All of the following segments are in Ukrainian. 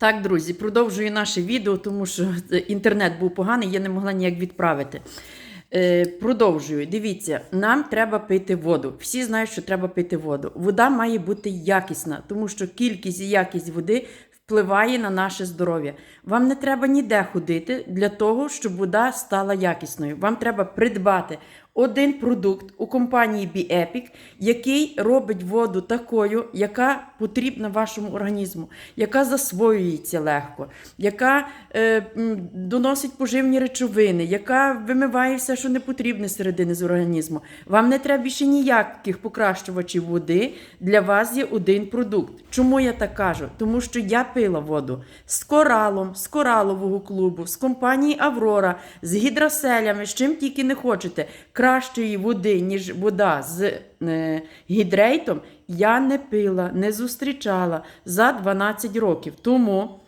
Так, друзі, продовжую наше відео, тому що інтернет був поганий, я не могла ніяк відправити. Е, продовжую. Дивіться, нам треба пити воду. Всі знають, що треба пити воду. Вода має бути якісна, тому що кількість і якість води впливає на наше здоров'я. Вам не треба ніде ходити для того, щоб вода стала якісною. Вам треба придбати один продукт у компанії BeEpic, який робить воду такою, яка потрібна вашому організму, яка засвоюється легко, яка е, доносить поживні речовини, яка вимиває все, що не потрібне середини з організму. Вам не треба більше ніяких покращувачів води. Для вас є один продукт. Чому я так кажу? Тому що я пила воду з коралом, з коралового клубу, з компанії Аврора, з гідроселями, з чим тільки не хочете. Кращої води, ніж вода з е, гідрейтом, я не пила, не зустрічала за 12 років. Тому.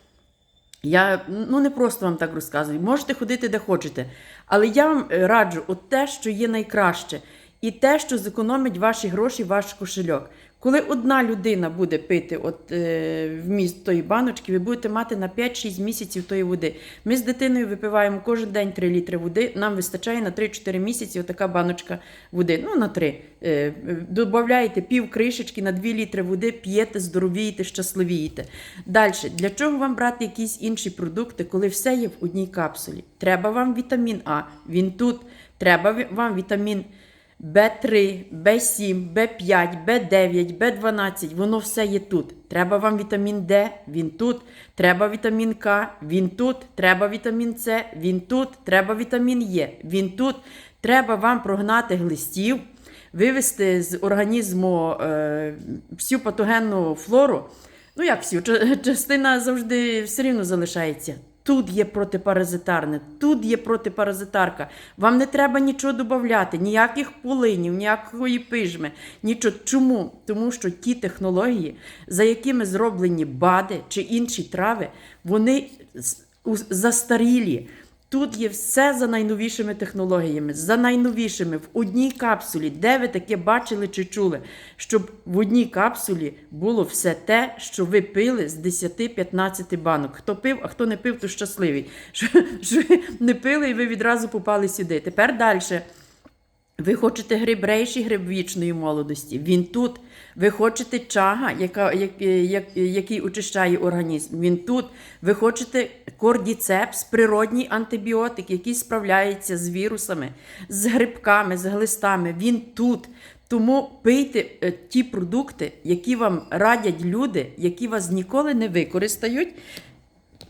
Я ну не просто вам так розказую. Можете ходити де хочете. Але я вам е, раджу от те, що є найкраще, і те, що зекономить ваші гроші, ваш кошельок. Коли одна людина буде пити от, е, вміст тої баночки, ви будете мати на 5-6 місяців тої води. Ми з дитиною випиваємо кожен день 3 літри води, нам вистачає на 3-4 місяці отака баночка води. Ну, на 3. Е, Додаєте пів кришечки на 2 літри води, п'єте, здоровієте, щасливієте. Далі, для чого вам брати якісь інші продукти, коли все є в одній капсулі? Треба вам вітамін А, він тут. Треба вам вітамін Б3, Б7, Б5, Б9, Б12, воно все є тут. Треба вам вітамін Д, він тут. Треба вітамін К, він тут. Треба вітамін С, він тут. Треба вітамін Е, він тут. Треба вам прогнати глистів, вивести з організму е, всю патогенну флору. Ну, як всю, частина завжди все рівно залишається. Тут є протипаразитарне, тут є протипаразитарка. Вам не треба нічого додати, ніяких полинів, ніякої пижми. Нічого. Чому? Тому що ті технології, за якими зроблені БАДи чи інші трави, вони застарілі. Тут є все за найновішими технологіями, за найновішими в одній капсулі. Де ви таке бачили чи чули? Щоб в одній капсулі було все те, що ви пили з 10-15 банок. Хто пив, а хто не пив, то щасливий. Що, що не пили і ви відразу попали сюди. Тепер далі. Ви хочете гриб рейші, гриб вічної молодості. Він тут. Ви хочете чага, яка, як, як, який очищає організм. Він тут. Ви хочете кордіцепс, природній антибіотик, який справляється з вірусами, з грибками, з глистами. Він тут. Тому пийте е, ті продукти, які вам радять люди, які вас ніколи не використають.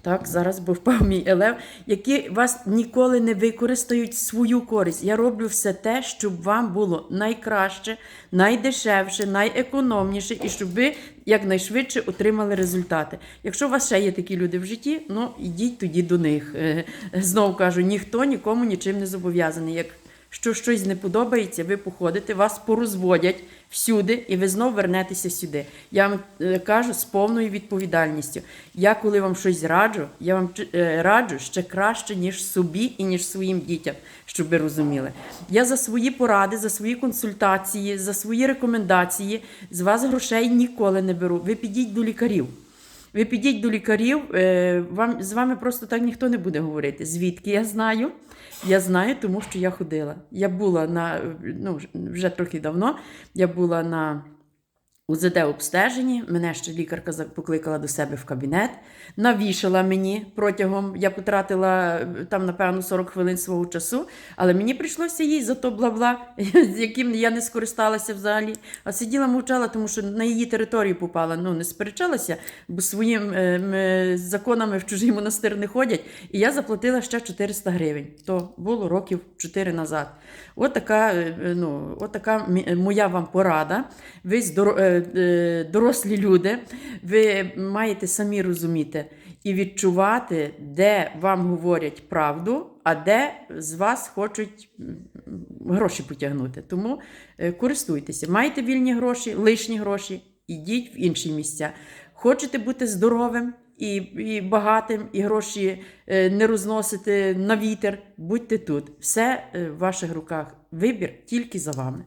Так, зараз би впав мій елев, які вас ніколи не використають свою користь. Я роблю все те, щоб вам було найкраще, найдешевше, найекономніше, і щоб ви якнайшвидше отримали результати. Якщо у вас ще є такі люди в житті, ну ідіть тоді до них. Е, Знову кажу, ніхто нікому нічим не зобов'язаний. Як що щось не подобається, ви походите, вас порозводять всюди, і ви знов вернетеся сюди. Я вам е, кажу з повною відповідальністю. Я, коли вам щось раджу, я вам е, раджу ще краще, ніж собі і ніж своїм дітям, щоб ви розуміли. Я за свої поради, за свої консультації, за свої рекомендації з вас грошей ніколи не беру. Ви підіть до лікарів. Ви підіть до лікарів, е, вам, з вами просто так ніхто не буде говорити. Звідки я знаю? Я знаю, тому що я ходила. Я була на ну, вже трохи давно. Я була на УЗД обстеженні. Мене ще лікарка покликала до себе в кабінет, навішала мені протягом. Я потратила е, там, напевно, 40 хвилин свого часу, але мені прийшлося їй за то бла-бла, з яким я не скористалася взагалі. А сиділа мовчала, тому що на її територію попала. Ну, не сперечалася, бо своїм е, е, законами в чужий монастир не ходять. І я заплатила ще 400 гривень. То було років 4 назад. От така, е, ну, от така моя вам порада. Ви здоро- е, дорослі люди, ви маєте самі розуміти і відчувати, де вам говорять правду, а де з вас хочуть гроші потягнути. Тому е, користуйтеся. Маєте вільні гроші, лишні гроші, ідіть в інші місця. Хочете бути здоровим і, і багатим, і гроші е, не розносити на вітер, будьте тут. Все е, в ваших руках. Вибір тільки за вами.